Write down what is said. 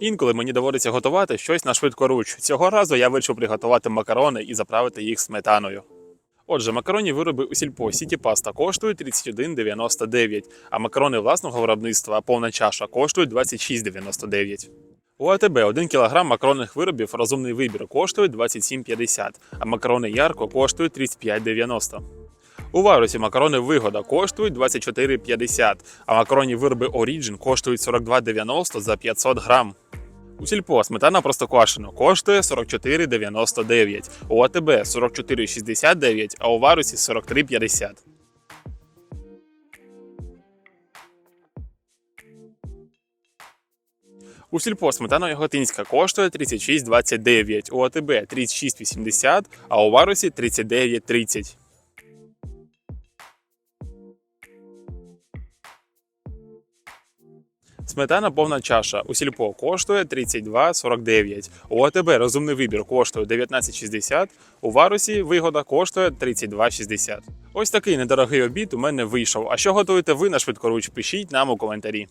Інколи мені доводиться готувати щось на швидкоруч. Цього разу я вирішив приготувати макарони і заправити їх сметаною. Отже, макаронні вироби у сільпо Сіті Паста коштують 31,99, а макарони власного виробництва повна чаша коштують 26,99. У АТБ 1 кг макаронних виробів розумний вибір коштує 27,50, а макарони Ярко коштують 35,90. У варусі макарони вигода коштують 24,50, а макаронні вироби Origin коштують 42,90 за 500 грам. У сільпо сметана простоквашино коштує 44,99, у АТБ 44,69, а у варусі 43,50. У сільпо сметана яготинська коштує 36,29, у АТБ 36,80, а у варусі 39,30. Сметана повна чаша у сільпо коштує 32,49. У АТБ розумний вибір коштує 19,60. У варусі вигода коштує 32,60. Ось такий недорогий обід у мене вийшов. А що готуєте ви на швидкоруч? Пишіть нам у коментарі.